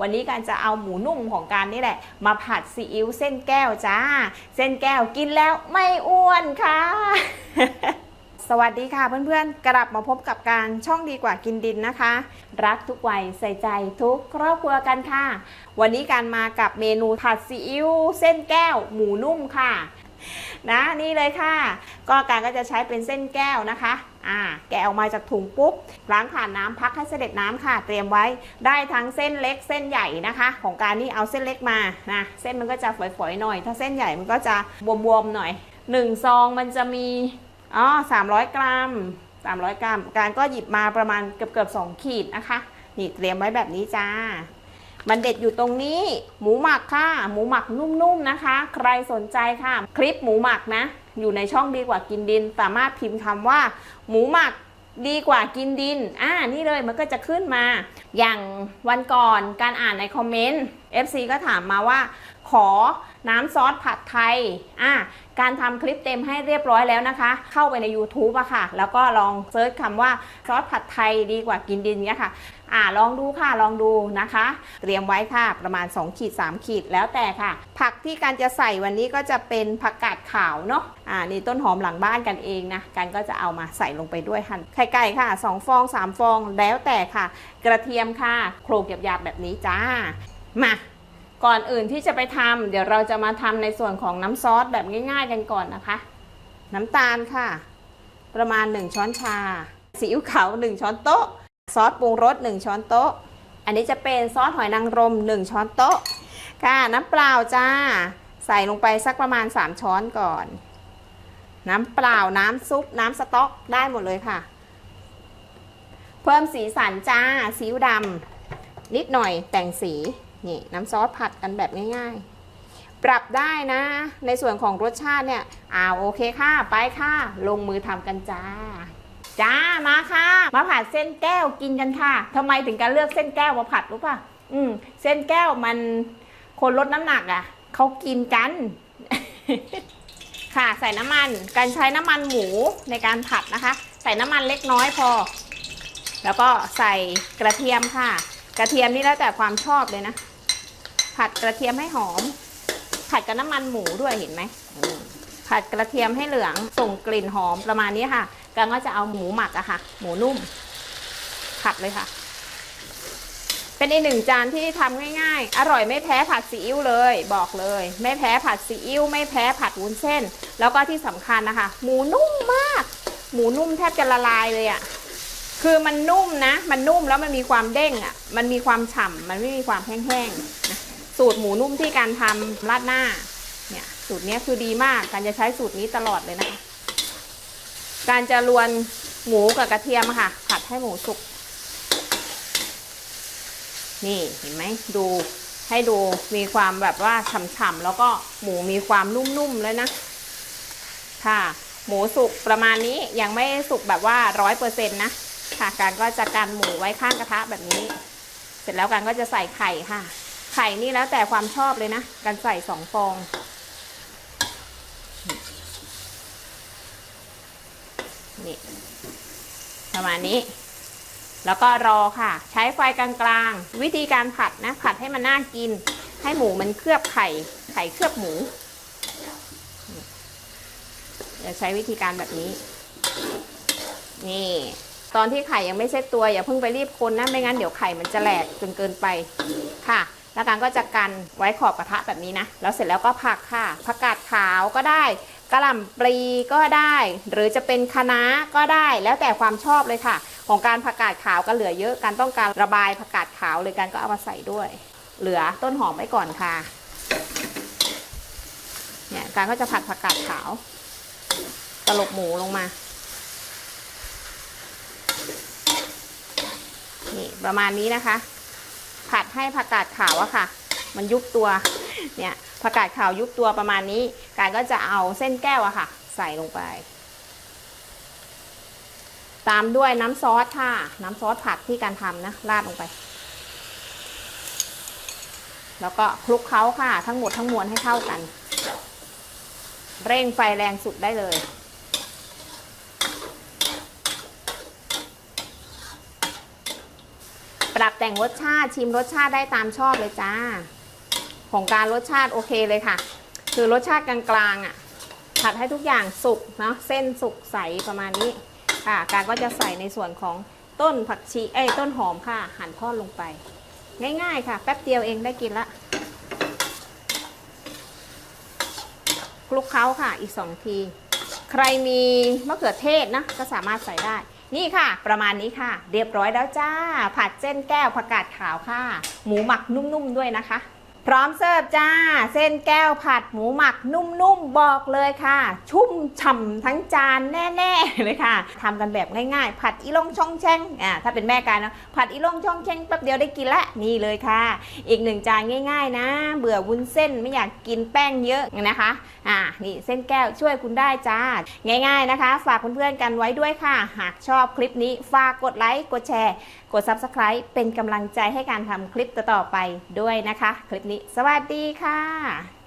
วันนี้การจะเอาหมูนุ่มของการนี่แหละ มาผัดซีอิ๊วเส้นแก้วจ้า เส้นแก้วกินแล้วไม่อ้วนค่ะ สวัสดีค่ะเพื่อนๆ กลับมาพบกับการช่องดีกว่ากินดินนะคะ รักทุกวัยใส่ใจทุกครอบครัวกันค่ะ วันนี้การมากับเมนูผัดซีอิ๊วเส้นแก้วหมูนุ่มค่ะ นะนี่เลยค่ะ ก็การก็จะใช้เป็นเส้นแก้วนะคะ อ่าแกะออกมาจากถุงปุ๊บล้างผ่านน้ำพักให้เสด็จน้ำค่ะ เตรียมไว้ได้ทั้งเส้นเล็กเส้นใหญ่นะคะ ของการนี่เอาเส้นเล็กมานะเส้นมันก็จะฝอยๆหน่อย ถ้าเส้นใหญ่มันก็จะบวมๆหน่อยหนึ่งซองมันจะมีอ๋อ300 กรัม 300 กรัม การก็หยิบมาประมาณเกือบๆ2ขีดนะคะ นี่เตรียมไว้แบบนี้จ้ามันเด็ดอยู่ตรงนี้ หมูหมักค่ะ หมูหมักนุ่มๆนะคะ ใครสนใจค่ะ คลิปหมูหมักนะ อยู่ในช่องดีกว่ากินดิน สามารถพิมพ์คำว่า หมูหมักดีกว่ากินดิน อ่า นี่เลยมันก็จะขึ้นมา อย่างวันก่อนการอ่านในคอมเมนต์ FC ก็ถามมาว่า ขอ น้ำซอสผัดไทยอ่าการทำคลิปเต็มให้เรียบร้อยแล้วนะคะ เข้าไปใน YouTube อะค่ะ แล้วก็ลองเซิร์ชคำว่าซอสผัดไทยดีกว่ากินดินเนี้ยค่ะ อ่าลองดูค่ะ ลองดูนะคะ เตรียมไว้ค่ะ ประมาณ 2 ขีด 3 ขีดแล้วแต่ค่ะ ผักที่การจะใส่วันนี้ก็จะเป็นผักกาดขาวเนาะ อ่า นี่ต้นหอมหลังบ้านกันเองนะ กันก็จะเอามาใส่ลงไปด้วยหั่นไข่ไก่ค่ะ 2 ฟอง 3 ฟองแล้วแต่ค่ะ กระเทียมค่ะโขลกหยาบๆแบบนี้จ้า มา ก่อนอื่นที่จะไปทำเดี๋ยวเราจะมาทำในส่วนของน้ำซอสแบบง่าย ๆ กันก่อนนะคะ น้ำตาลค่ะ ประมาณ 1 ช้อนชาซีอิ๊วขาว1 ช้อนโต๊ะ ซอสปรุงรส1ช้อนโต๊ะ อันนี้จะเป็นซอสหอยนางรม 1 ช้อนโต๊ะค่ะน้ำเปล่าจ้า ใส่ลงไปสักประมาณ 3 ช้อนก่อน น้ำเปล่าน้ำซุป น้ำสต๊อกได้หมดเลยค่ะ เพิ่มสีสันจ้าซีอิ๊วดำนิดหน่อยแต่งสี นี่น้ำซอสผัดกันแบบง่ายๆ ปรับได้นะ ในส่วนของรสชาติเนี่ยอ้าวโอเคค่ะ ไปค่ะ ลงมือทำกันจ้า จ้ามาค่ะ มาผัดเส้นแก้วกินกันค่ะทำไมถึงการเลือกเส้นแก้วมาผัดรู้ป่ะอืมเส้นแก้วมันคนลดน้ำหนักอะเขากินกัน ค่ะใส่น้ำมัน การใช้น้ำมันหมูในการผัดนะคะ ใส่น้ำมันเล็กน้อยพอ แล้วก็ใส่กระเทียมค่ะ กระเทียมนี่แล้วแต่ความชอบเลยนะ ผัดกระเทียมให้หอม ผัดกับน้ำมันหมูด้วยเห็นไหมผัดกระเทียมให้เหลืองส่งกลิ่นหอมประมาณนี้ค่ะกันก็จะเอาหมูหมักอะค่ะ หมูนุ่ม ผัดเลยค่ะ เป็นอีกหนึ่งจานที่ทำง่ายๆ อร่อยไม่แพ้ผัดซีอิ๊วเลย บอกเลย ไม่แพ้ผัดซีอิ๊วไม่แพ้ผัดวุ้นเส้น แล้วก็ที่สำคัญนะคะ หมูนุ่มมาก หมูนุ่มแทบจะละลายเลยอะคือมันนุ่มนะ มันนุ่มแล้วมันมีความเด้งอะมันมีความฉ่ำมันไม่มีความแห้งๆนะ สูตรหมูนุ่มที่การทำราดหน้า เนี่ยสูตรนี้คือดีมาก การจะใช้สูตรนี้ตลอดเลยนะคะ การจะรวนหมูกับกระเทียมค่ะ ผัดให้หมูสุก นี่เห็นไหมดูให้ดูมีความแบบว่าฉ่ำๆแล้วก็หมูมีความนุ่มๆเลยนะ ค่ะ หมูสุกประมาณนี้ยังไม่สุกแบบว่าร้อยเปอร์เซ็นต์นะค่ะการก็จะกันหมูไว้ข้างกระทะแบบนี้ เสร็จแล้วการก็จะใส่ไข่ค่ะ ไข่นี่แล้วแต่ความชอบเลยนะการใส่สองฟอง นี่ ประมาณนี้ แล้วก็รอค่ะ ใช้ไฟกลางๆ วิธีการผัดนะ ผัดให้มันน่ากิน ให้หมูมันเคลือบไข่ ไข่เคลือบหมูจะใช้วิธีการแบบนี้ นี่ตอนที่ไข่ยังไม่เซ็ตตัวอย่าเพิ่งไปรีบคนนะไม่งั้นเดี๋ยวไข่มันจะแหลกจนเกินไปค่ะ แล้วการก็จะกันไว้ขอบกระทะแบบนี้นะ แล้วเสร็จแล้วก็ผักค่ะผักกาดขาวก็ได้กระหล่ำปลีก็ได้ หรือจะเป็นคะน้าก็ได้ แล้วแต่ความชอบเลยค่ะ ของการผักกาดขาวก็เหลือเยอะการต้องการระบายผักกาดขาวเลยการก็เอามาใส่ด้วย เหลือต้นหอมไว้ก่อนค่ะเนี่ยการก็จะผัดผักกาดขาวตลบหมูลงมา นี่ประมาณนี้นะคะ ผัดให้ผักกาดขาวอะค่ะ มันยุบตัวเนี่ยผักกาดขาวยุบตัวประมาณนี้ การก็จะเอาเส้นแก้วอะค่ะ ใส่ลงไป ตามด้วยน้ำซอสค่ะ น้ำซอสผัดที่การทำนะราดลงไป แล้วก็คลุกเคล้าค่ะ ทั้งหมดทั้งมวลให้เข้ากัน เร่งไฟแรงสุดได้เลย ปรับแต่งรสชาติชิมรสชาติได้ตามชอบเลยจ้า ของการรสชาติโอเคเลยค่ะ คือรสชาติกลางๆอะผัดให้ทุกอย่างสุกเนาะเส้นสุกใสประมาณนี้ค่ะ การก็จะใส่ในส่วนของต้นผักชีเอ้ต้นหอมค่ะ หั่นทอดลงไป ง่ายๆค่ะ แป๊บเดียวเองได้กินละคลุกเคล้าค่ะอีกสองที ใครมีมะเขือเทศนะ ก็สามารถใส่ได้ นี่ค่ะ ประมาณนี้ค่ะ เรียบร้อยแล้วจ้า ผัดเส้นแก้วผักกาดขาวค่ะ หมูหมักนุ่มๆด้วยนะคะ พร้อมเสิร์ฟจ้า เส้นแก้วผัดหมูหมักนุ่มๆ บอกเลยค่ะ ชุ่มฉ่ำทั้งจานแน่ ๆ เลยค่ะทำกันแบบง่ายๆ ผัดอีลงช่องแช่งอ่าถ้าเป็นแม่การนะผัดอีลงช่องแช่งแป๊บเดียวได้กินละนี่เลยค่ะ อีกหนึ่งจานง่าย ๆ นะ เบื่อวุ้นเส้นไม่อยากกินแป้งเยอะนะคะอ่านี่เส้นแก้วช่วยคุณได้จ้า ง่าย ๆนะคะ ฝากเพื่อนๆกันไว้ด้วยค่ะ หากชอบคลิปนี้ฝากกดไลค์กดแชร์ กด Subscribe เป็นกำลังใจให้การทำคลิปต่อๆไปด้วยนะคะ คลิปนี้นี้ สวัสดีค่ะ